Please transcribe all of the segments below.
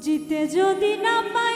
জিতে যদি না পাই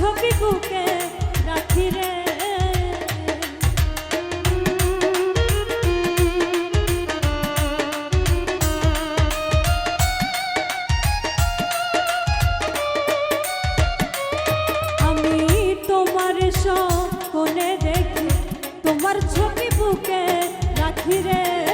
ছবি বুকে রাখি রে। আমি তোমার দেখি তোমার রাখি রে।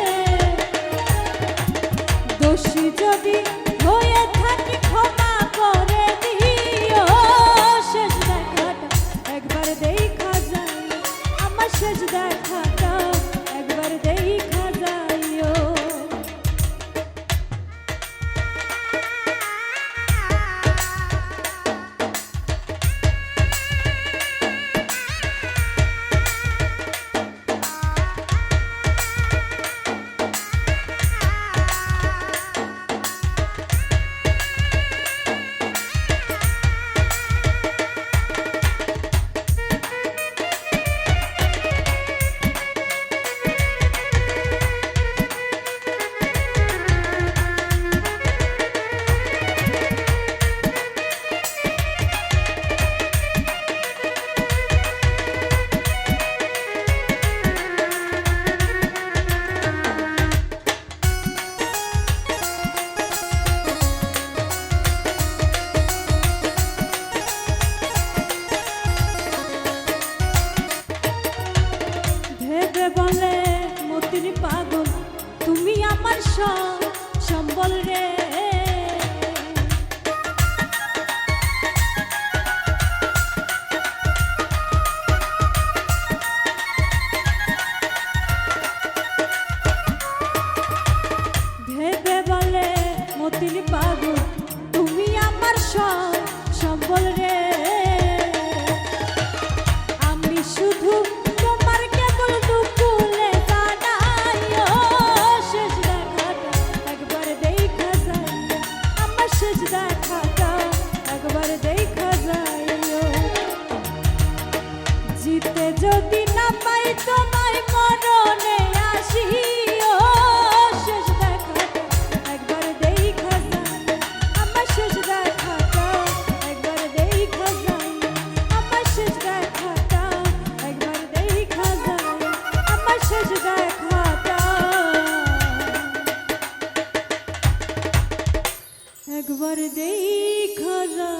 একবার দেখারা